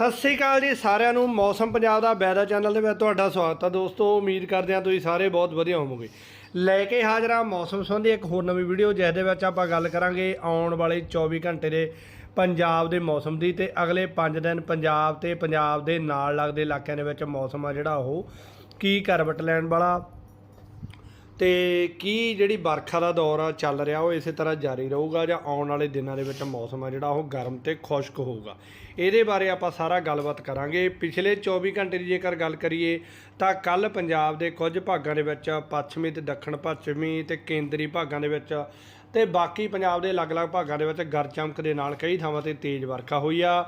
ਸਤਿ ਸ੍ਰੀ ਅਕਾਲ ਜੀ ਸਾਰਿਆਂ ਨੂੰ, ਮੌਸਮ ਪੰਜਾਬ ਦਾ ਵੈਦਰ ਚੈਨਲ ਦੇ ਵਿੱਚ ਤੁਹਾਡਾ ਸਵਾਗਤ ਹੈ। ਦੋਸਤੋ, ਉਮੀਦ ਕਰਦੇ ਹਾਂ ਤੁਸੀਂ ਸਾਰੇ ਬਹੁਤ ਵਧੀਆ ਹੋਵੋਗੇ। ਲੈ ਕੇ ਹਾਜ਼ਰ ਹਾਂ ਮੌਸਮ ਸੰਬੰਧੀ ਇੱਕ ਹੋਰ ਨਵੀਂ ਵੀਡੀਓ ਜਿਸ ਦੇ ਵਿੱਚ ਆਪਾਂ ਗੱਲ ਕਰਾਂਗੇ ਆਉਣ ਵਾਲੇ 24 ਘੰਟੇ ਦੇ ਪੰਜਾਬ ਦੇ ਮੌਸਮ ਦੀ ਤੇ ਅਗਲੇ 5 ਦਿਨ ਪੰਜਾਬ ਤੇ ਪੰਜਾਬ ਦੇ ਨਾਲ ਲੱਗਦੇ ਇਲਾਕਿਆਂ ਦੇ ਵਿੱਚ ਮੌਸਮ ਆ ਜਿਹੜਾ ਉਹ ਕੀ ਕਰਵਟ ਲੈਣ ਵਾਲਾ ਤੇ ਕੀ ਜਿਹੜੀ ਵਰਖਾ ਦਾ ਦੌਰ ਆ, ਚੱਲ ਰਿਹਾ, ਉਹ ਇਸੇ ਤਰ੍ਹਾਂ ਜਾਰੀ ਰਹੂਗਾ ਜਾਂ ਆਉਣ ਵਾਲੇ ਦਿਨਾਂ ਦੇ ਵਿੱਚ ਮੌਸਮ ਆ ਜਿਹੜਾ, ਉਹ ਗਰਮ ਤੇ ਖੁਸ਼ਕ ਹੋਊਗਾ? ਇਹਦੇ ਬਾਰੇ ਆਪਾਂ ਸਾਰਾ ਗੱਲਬਾਤ ਕਰਾਂਗੇ। ਪਿਛਲੇ 24 ਘੰਟੇ ਦੀ ਜੇਕਰ ਗੱਲ ਕਰੀਏ, ਤਾਂ ਕੱਲ ਪੰਜਾਬ ਦੇ ਕੁਝ ਭਾਗਾਂ ਦੇ ਵਿੱਚ ਪੱਛਮੀ ਤੇ ਦੱਖਣ ਪੱਛਮੀ ਤੇ ਕੇਂਦਰੀ ਭਾਗਾਂ ਦੇ ਵਿੱਚ ਤੇ ਬਾਕੀ ਪੰਜਾਬ ਦੇ ਅਲੱਗ-ਅਲੱਗ ਭਾਗਾਂ ਦੇ ਵਿੱਚ ਗਰ ਚਮਕ ਦੇ ਨਾਲ ਕਈ ਥਾਵਾਂ ਤੇ ਤੇਜ਼ ਵਰਖਾ ਹੋਈ ਆ।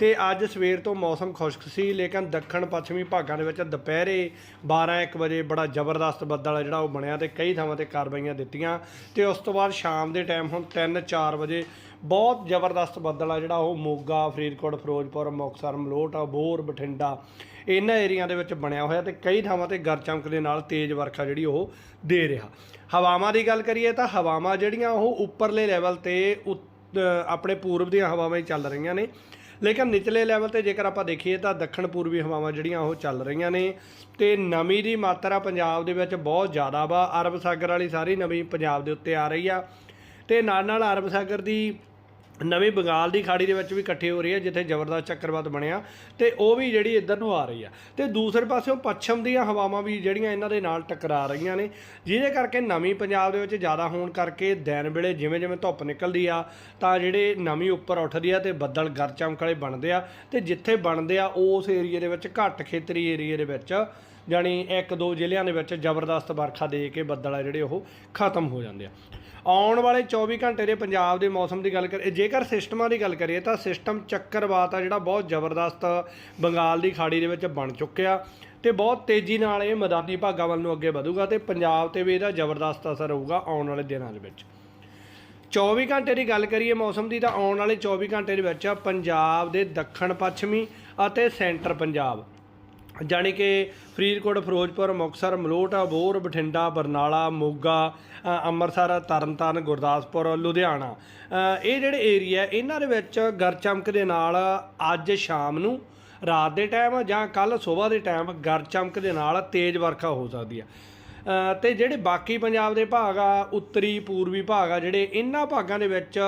ਤੇ ਅੱਜ ਸਵੇਰ ਤੋਂ ਮੌਸਮ ਖੁਸ਼ਕ ਸੀ, ਲੇਕਿਨ ਦੱਖਣ ਪੱਛਮੀ ਭਾਗਾਂ ਦੇ ਵਿੱਚ ਦੁਪਹਿਰੇ 12-1 ਵਜੇ ਬੜਾ ਜ਼ਬਰਦਸਤ ਬੱਦਲ ਆ ਜਿਹੜਾ ਉਹ ਬਣਿਆ ਤੇ ਕਈ ਥਾਵਾਂ ਤੇ ਕਾਰਵਾਈਆਂ ਦਿੱਤੀਆਂ। ਤੇ ਉਸ ਤੋਂ ਬਾਅਦ ਸ਼ਾਮ ਦੇ ਟਾਈਮ ਹੁਣ 3-4 ਵਜੇ ਬਹੁਤ ਜ਼ਬਰਦਸਤ ਬੱਦਲ ਆ ਜਿਹੜਾ ਉਹ ਮੋਗਾ, ਫਰੀਦਕੋਟ, ਫਿਰੋਜ਼ਪੁਰ, ਮੁਕਤਸਰ, ਮਲੋਟ ਬੋਰ ਬਠਿੰਡਾ, ਇਹਨਾਂ ਏਰੀਆ ਦੇ ਵਿੱਚ ਬਣਿਆ ਹੋਇਆ ਤੇ ਕਈ ਥਾਵਾਂ ਤੇ ਗਰ ਚਮਕ ਦੇ ਨਾਲ ਤੇਜ਼ ਵਰਖਾ ਜਿਹੜੀ ਉਹ ਦੇ ਰਿਹਾ। ਹਵਾਵਾਂ ਦੀ ਗੱਲ ਕਰੀਏ ਤਾਂ ਹਵਾਵਾਂ ਜਿਹੜੀਆਂ ਉਹ ਉੱਪਰਲੇ ਲੈਵਲ ਤੇ ਉਤ- ਆਪਣੇ ਪੂਰਬ ਦੀਆਂ ਹਵਾਵਾਂ ਹੀ ਚੱਲ ਰਹੀਆਂ ਨੇ। ਲੇਕਿਨ ਨਿਚਲੇ ਲੈਵਲ ਤੇ ਜੇਕਰ ਆਪਾਂ ਦੇਖੀਏ ਤਾਂ ਦੱਖਣ ਪੂਰਬੀ ਹਵਾਵਾਂ ਜਿਹੜੀਆਂ ਉਹ ਚੱਲ ਰਹੀਆਂ ਨੇ ਤੇ ਨਮੀ ਦੀ ਮਾਤਰਾ ਪੰਜਾਬ ਦੇ ਵਿੱਚ ਬਹੁਤ ਜ਼ਿਆਦਾ ਵਾ। ਅਰਬ ਸਾਗਰ ਵਾਲੀ ਸਾਰੀ ਨਮੀ ਪੰਜਾਬ ਦੇ ਉੱਤੇ ਆ ਰਹੀ ਆ ਤੇ ਨਾਲ ਨਾਲ ਅਰਬ ਸਾਗਰ ਦੀ ਨਵੀਂ ਬੰਗਾਲ ਦੀ ਖਾੜੀ ਦੇ ਵਿੱਚ ਵੀ ਇਕੱਠੇ ਹੋ ਰਹੀ ਹੈ, ਜਿੱਥੇ ਜ਼ਬਰਦਸਤ ਚੱਕਰਵਾਤ ਬਣਿਆ ਤੇ ਉਹ ਵੀ ਜਿਹੜੀ ਇੱਧਰ ਨੂੰ ਆ ਰਹੀ ਆ ਤੇ ਦੂਸਰੇ ਪਾਸਿਓਂ ਪੱਛਮ ਦੀਆਂ ਹਵਾਵਾਂ ਵੀ ਜਿਹੜੀਆਂ ਇਹਨਾਂ ਦੇ ਨਾਲ ਟਕਰਾ ਰਹੀਆਂ ਨੇ, ਜਿਹਦੇ ਕਰਕੇ ਨਵੀਂ ਪੰਜਾਬ ਦੇ ਵਿੱਚ ਜ਼ਿਆਦਾ ਹੋਣ ਕਰਕੇ ਦਿਨ ਵੇਲੇ ਜਿਵੇਂ ਜਿਵੇਂ ਧੁੱਪ ਨਿਕਲਦੀ ਆ, ਤਾਂ ਜਿਹੜੇ ਨਵੀਂ ਉੱਪਰ ਉੱਠਦੀ ਆ ਤੇ ਬੱਦਲ ਗਰ ਚਮਕ ਵਾਲੇ ਬਣਦੇ ਆ, ਤੇ ਜਿੱਥੇ ਬਣਦੇ ਆ, ਉਸ ਏਰੀਏ ਦੇ ਵਿੱਚ ਘੱਟ ਖੇਤਰੀ ਏਰੀਏ ਦੇ ਵਿੱਚ ਜਾਣੀ ਇੱਕ ਦੋ ਜ਼ਿਲ੍ਹਿਆਂ ਦੇ ਵਿੱਚ ਜ਼ਬਰਦਸਤ ਵਰਖਾ ਦੇ ਕੇ ਬੱਦਲ ਆ ਜਿਹੜੇ ਉਹ ਖਤਮ ਹੋ ਜਾਂਦੇ ਆ। ਆਉਣ ਵਾਲੇ 24 ਘੰਟੇ ਦੇ ਪੰਜਾਬ ਦੇ ਮੌਸਮ ਦੀ ਗੱਲ ਕਰੀਏ, ਜੇਕਰ ਸਿਸਟਮਾਂ ਦੀ ਗੱਲ ਕਰੀਏ ਤਾਂ ਸਿਸਟਮ ਚੱਕਰਵਾਤ ਆ ਜਿਹੜਾ ਬਹੁਤ ਜ਼ਬਰਦਸਤ ਬੰਗਾਲ ਦੀ ਖਾੜੀ ਦੇ ਵਿੱਚ ਬਣ ਚੁੱਕਿਆ ਤੇ ਬਹੁਤ ਤੇਜ਼ੀ ਨਾਲ ਇਹ ਮੈਦਾਨੀ ਭਾਗਾਂ ਵੱਲ ਨੂੰ ਅੱਗੇ ਵਧੂਗਾ ਤੇ ਪੰਜਾਬ ਤੇ ਵੀ ਇਹਦਾ ਜ਼ਬਰਦਸਤ ਅਸਰ ਹੋਊਗਾ ਆਉਣ ਵਾਲੇ ਦਿਨਾਂ ਦੇ ਵਿੱਚ। 24 ਘੰਟੇ ਦੀ ਗੱਲ ਕਰੀਏ ਮੌਸਮ ਦੀ ਤਾਂ ਆਉਣ ਵਾਲੇ 24 ਘੰਟੇ ਦੇ ਵਿੱਚ ਪੰਜਾਬ ਦੇ ਦੱਖਣ ਪੱਛਮੀ ਅਤੇ ਸੈਂਟਰ ਪੰਜਾਬ ਜਾਣੀ ਕਿ ਫਰੀਦਕੋਟ, ਫਿਰੋਜ਼ਪੁਰ, ਮੁਕਤਸਰ, ਮਲੋਟ, ਅਬੋਹਰ, ਬਠਿੰਡਾ, ਬਰਨਾਲਾ, ਮੋਗਾ ਅੰਮ੍ਰਿਤਸਰ, ਤਰਨਤਾਰਨ, ਗੁਰਦਾਸਪੁਰ, ਲੁਧਿਆਣਾ। ਇਹ ਜਿਹੜੇ ਏਰੀਆ ਇਹਨਾਂ ਦੇ ਵਿੱਚ ਗਰ ਚਮਕ ਦੇ ਨਾਲ ਅੱਜ ਸ਼ਾਮ ਨੂੰ ਰਾਤ ਦੇ ਟਾਈਮ ਜਾਂ ਕੱਲ ਸਵੇਰ ਦੇ ਟਾਈਮ ਗਰ ਚਮਕ ਦੇ ਨਾਲ ਤੇਜ਼ ਵਰਖਾ ਹੋ ਸਕਦੀ ਹੈ। ਤੇ ਜਿਹੜੇ ਬਾਕੀ ਪੰਜਾਬ ਦੇ ਭਾਗ ਆ, ਉੱਤਰੀ, ਪੂਰਬੀ ਭਾਗ ਆ, ਜਿਹੜੇ ਇਹਨਾਂ ਭਾਗਾਂ ਦੇ ਵਿੱਚ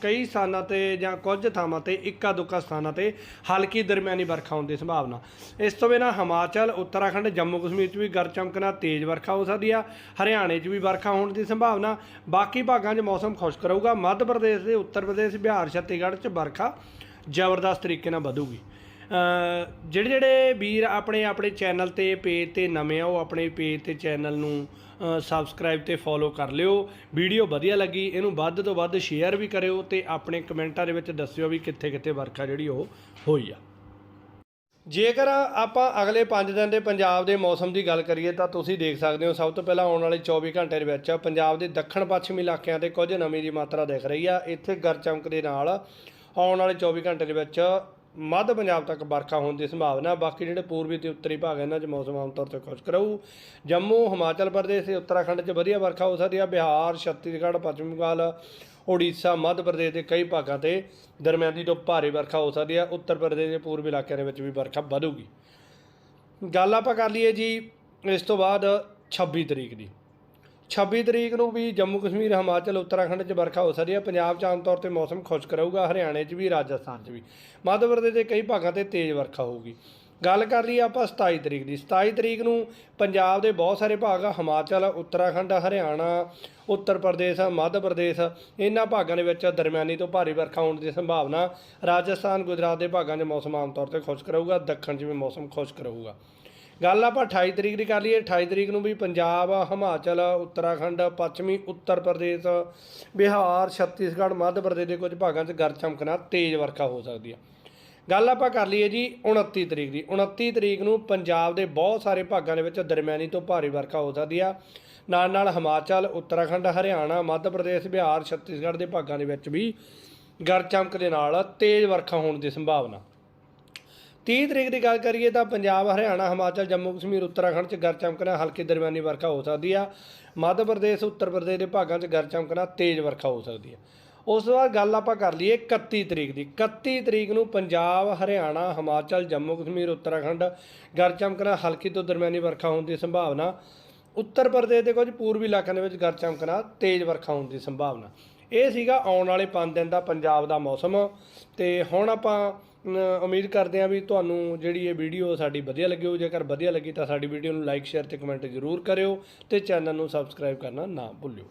ਕਈ ਸਥਾਨਾਂ ਤੇ ਜਾਂ ਕੁਝ ਥਾਵਾਂ ਤੇ ਇੱਕਾ ਦੁੱਕਾ ਸਥਾਨਾਂ ਤੇ ਹਲਕੀ ਦਰਮਿਆਨੀ ਵਰਖਾ ਹੋਣ ਦੀ ਸੰਭਾਵਨਾ। ਇਸ ਤੋਂ ਬਿਨਾਂ ਹਿਮਾਚਲ, ਉੱਤਰਾਖੰਡ, ਜੰਮੂ ਕਸ਼ਮੀਰ 'ਚ ਵੀ ਗਰ ਚਮਕ ਨਾਲ ਤੇਜ਼ ਵਰਖਾ ਹੋ ਸਕਦੀ ਆ, ਹਰਿਆਣੇ 'ਚ ਵੀ ਵਰਖਾ ਹੋਣ ਦੀ ਸੰਭਾਵਨਾ। ਬਾਕੀ ਭਾਗਾਂ 'ਚ ਮੌਸਮ ਖੁਸ਼ਕ ਰਹੂਗਾ। ਮੱਧ ਪ੍ਰਦੇਸ਼ ਦੇ ਉੱਤਰ ਪ੍ਰਦੇਸ਼, ਬਿਹਾਰ ਛੱਤੀਗੜ੍ਹ 'ਚ ਵਰਖਾ ਜ਼ਬਰਦਸਤ ਤਰੀਕੇ ਨਾਲ ਵਧੂਗੀ। ਜਿਹੜੇ ਜਿਹੜੇ ਵੀਰ ਆਪਣੇ ਆਪਣੇ ਚੈਨਲ ਤੇ ਪੇਜ ਤੇ ਨਵੇਂ ਆ, ਉਹ ਆਪਣੇ ਪੇਜ ਤੇ ਚੈਨਲ ਨੂੰ ਸਬਸਕ੍ਰਾਈਬ ਤੇ ਫੋਲੋ ਕਰ ਲਿਓ। ਵੀਡੀਓ ਵਧੀਆ ਲੱਗੀ, ਇਹਨੂੰ ਵੱਧ ਤੋਂ ਵੱਧ ਸ਼ੇਅਰ ਵੀ ਕਰਿਓ ਤੇ ਆਪਣੇ ਕਮੈਂਟਾਂ ਦੇ ਵਿੱਚ ਦੱਸਿਓ ਵੀ ਕਿੱਥੇ ਕਿੱਥੇ ਵਰਖਾ ਜਿਹੜੀ ਉਹ ਹੋਈ ਆ। ਜੇਕਰ ਆਪਾਂ ਅਗਲੇ 5 ਦਿਨ ਦੇ ਪੰਜਾਬ ਦੇ ਮੌਸਮ ਦੀ ਗੱਲ ਕਰੀਏ ਤਾਂ ਤੁਸੀਂ ਦੇਖ ਸਕਦੇ ਹੋ, ਸਭ ਤੋਂ ਪਹਿਲਾਂ ਆਉਣ ਵਾਲੇ 24 ਘੰਟੇ ਦੇ ਵਿੱਚ ਪੰਜਾਬ ਦੇ ਦੱਖਣ ਪੱਛਮੀ ਇਲਾਕਿਆਂ ਤੇ ਕੁਝ ਨਮੀ ਦੀ ਮਾਤਰਾ ਦਿਖ ਰਹੀ ਆ। ਇੱਥੇ ਗਰ ਚਮਕ ਦੇ ਨਾਲ ਆਉਣ ਵਾਲੇ 24 ਘੰਟੇ ਦੇ ਵਿੱਚ ਮੱਧ ਪੰਜਾਬ ਤੱਕ ਵਰਖਾ ਹੋਣ ਦੀ ਸੰਭਾਵਨਾ, ਬਾਕੀ ਜਿਹੜੇ ਪੂਰਬੀ ਤੇ ਉੱਤਰੀ ਭਾਗ ਇਹਨਾਂ 'ਚ ਮੌਸਮ ਆਮ ਤੌਰ ਤੇ ਖੁਸ਼ਕ ਰਹੂ ਜੰਮੂ, ਹਿਮਾਚਲ ਪ੍ਰਦੇਸ਼ ਤੇ ਉੱਤਰਾਖੰਡ 'ਚ ਵਧੀਆ ਵਰਖਾ ਹੋ ਸਕਦੀ ਹੈ ਬਿਹਾਰ, ਛੱਤੀਸਗੜ੍ਹ, ਪੱਛਮੀ ਬੰਗਾਲ, ਉੜੀਸਾ, ਮੱਧ ਪ੍ਰਦੇਸ਼ ਦੇ ਕਈ ਭਾਗਾਂ ਤੇ ਦਰਮਿਆਨੀ ਤੋਂ ਭਾਰੀ ਵਰਖਾ ਹੋ ਸਕਦੀ ਹੈ ਉੱਤਰ ਪ੍ਰਦੇਸ਼ ਦੇ ਪੂਰਬੀ ਇਲਾਕਿਆਂ ਦੇ ਵਿੱਚ ਵੀ ਵਰਖਾ ਵਧੂਗੀ। ਗੱਲ ਆਪਾਂ ਕਰ ਲਈਏ ਜੀ, ਇਸ ਤੋਂ ਬਾਅਦ 26 ਤਰੀਕ ਦੀ। 26 ਤਰੀਕ ਨੂੰ ਵੀ ਜੰਮੂ ਕਸ਼ਮੀਰ, ਹਿਮਾਚਲ, ਉੱਤਰਾਖੰਡ 'ਚ ਵਰਖਾ ਹੋ ਸਕਦੀ ਹੈ। ਪੰਜਾਬ 'ਚ ਆਮ ਤੌਰ ਤੇ ਮੌਸਮ ਖੁਸ਼ਕ ਰਹੂਗਾ, ਹਰਿਆਣੇ 'ਚ ਵੀ, ਰਾਜਸਥਾਨ 'ਚ ਵੀ। ਮੱਧ ਪ੍ਰਦੇਸ਼ ਦੇ ਕਈ ਭਾਗਾਂ ਤੇ ਤੇਜ਼ ਵਰਖਾ ਹੋਊਗੀ। ਗੱਲ ਕਰ ਲਈਏ ਆਪਾਂ 27 ਤਰੀਕ ਦੀ। 27 ਤਰੀਕ ਨੂੰ ਪੰਜਾਬ ਦੇ ਬਹੁਤ ਸਾਰੇ ਭਾਗ ਹਿਮਾਚਲ, ਉੱਤਰਾਖੰਡ, ਹਰਿਆਣਾ, ਉੱਤਰ ਪ੍ਰਦੇਸ਼, ਮੱਧ ਪ੍ਰਦੇਸ਼, ਇਹਨਾਂ ਭਾਗਾਂ ਦੇ ਵਿੱਚ ਦਰਮਿਆਨੀ ਤੋਂ ਭਾਰੀ ਵਰਖਾ ਹੋਣ ਦੀ ਸੰਭਾਵਨਾ। ਰਾਜਸਥਾਨ, ਗੁਜਰਾਤ ਦੇ ਭਾਗਾਂ 'ਚ ਮੌਸਮ ਆਮ ਤੌਰ ਤੇ ਖੁਸ਼ਕ ਰਹੂਗਾ। ਦੱਖਣ 'ਚ ਵੀ ਮੌਸਮ ਖੁਸ਼ਕ ਰਹੂਗਾ। ਗੱਲ ਆਪਾਂ 28 ਤਰੀਕ ਦੀ ਕਰ ਲਈਏ 28 ਤਰੀਕ ਨੂੰ ਵੀ ਪੰਜਾਬ, ਹਿਮਾਚਲ, ਉੱਤਰਾਖੰਡ, ਪੱਛਮੀ, ਉੱਤਰ ਪ੍ਰਦੇਸ਼, ਬਿਹਾਰ, ਛੱਤੀਸਗੜ੍ਹ, ਮੱਧ ਪ੍ਰਦੇਸ਼ ਦੇ ਕੁਝ ਭਾਗਾਂ 'ਚ ਗਰ ਚਮਕਣਾ ਤੇਜ਼ ਵਰਖਾ ਹੋ ਸਕਦੀ ਹੈ ਗੱਲ ਆਪਾਂ ਕਰ ਲਈਏ ਜੀ 29 ਤਰੀਕ ਦੀ। 29 ਤਰੀਕ ਨੂੰ ਪੰਜਾਬ ਦੇ ਬਹੁਤ ਸਾਰੇ ਭਾਗਾਂ ਦੇ ਵਿੱਚ ਦਰਮਿਆਨੀ ਤੋਂ ਭਾਰੀ ਵਰਖਾ ਹੋ ਸਕਦੀ ਆ। ਨਾਲ ਨਾਲ ਹਿਮਾਚਲ, ਉੱਤਰਾਖੰਡ, ਹਰਿਆਣਾ, ਮੱਧ ਪ੍ਰਦੇਸ਼, ਬਿਹਾਰ, ਛੱਤੀਸਗੜ੍ਹ ਦੇ ਭਾਗਾਂ ਦੇ ਵਿੱਚ ਵੀ ਗਰ ਚਮਕ ਦੇ ਨਾਲ ਤੇਜ਼ ਵਰਖਾ ਹੋਣ ਦੀ ਸੰਭਾਵਨਾ। 30 ਤਰੀਕ ਦੀ ਗੱਲ ਕਰੀਏ ਤਾਂ ਪੰਜਾਬ, ਹਰਿਆਣਾ, ਹਿਮਾਚਲ, ਜੰਮੂ, ਕਸ਼ਮੀਰ, ਉੱਤਰਾਖੰਡ 'ਚ ਗਰ ਚਮਕਣਾ ਹਲਕੀ ਦਰਮਿਆਨੀ ਵਰਖਾ ਹੋ ਸਕਦੀ ਆ। ਮੱਧ ਪ੍ਰਦੇਸ਼, ਉੱਤਰ ਪ੍ਰਦੇਸ਼ ਦੇ ਭਾਗਾਂ 'ਚ ਗਰ ਚਮਕਣਾ ਤੇਜ਼ ਵਰਖਾ ਹੋ ਸਕਦੀ ਆ। ਉਸ ਤੋਂ ਬਾਅਦ ਗੱਲ ਆਪਾਂ ਕਰ ਲਈਏ 31 ਤਰੀਕ ਦੀ। 31 ਤਰੀਕ ਨੂੰ ਪੰਜਾਬ, ਹਰਿਆਣਾ, ਹਿਮਾਚਲ, ਜੰਮੂ, ਕਸ਼ਮੀਰ, ਉੱਤਰਾਖੰਡ ਗਰ ਚਮਕਣਾ ਹਲਕੀ ਤੋਂ ਦਰਮਿਆਨੀ ਵਰਖਾ ਹੋਣ ਦੀ ਸੰਭਾਵਨਾ। ਉੱਤਰ ਪ੍ਰਦੇਸ਼ ਦੇ ਕੁਝ ਪੂਰਬੀ ਇਲਾਕਿਆਂ ਦੇ ਵਿੱਚ ਗਰ ਚਮਕਣਾ ਤੇਜ਼ ਵਰਖਾ ਹੋਣ ਦੀ ਸੰਭਾਵਨਾ। ਇਹ ਸੀਗਾ ਆਉਣ ਵਾਲੇ 5 ਦਿਨ ਦਾ ਪੰਜਾਬ ਦਾ ਮੌਸਮ। ਤੇ ਹੁਣ ਆਪਾਂ ਉਮੀਦ ਕਰਦੇ ਹਾਂ ਵੀ ਤੁਹਾਨੂੰ ਜਿਹੜੀ ਇਹ ਵੀਡੀਓ ਸਾਡੀ ਵਧੀਆ ਲੱਗੀ ਹੋ ਜੇਕਰ ਵਧੀਆ ਲੱਗੀ ਤਾਂ ਸਾਡੀ ਵੀਡੀਓ ਨੂੰ ਲਾਈਕ ਸ਼ੇਅਰ ਤੇ ਕਮੈਂਟ ਜ਼ਰੂਰ ਕਰਿਓ ਤੇ ਚੈਨਲ ਨੂੰ ਸਬਸਕ੍ਰਾਈਬ ਕਰਨਾ ਨਾ ਭੁੱਲਿਓ।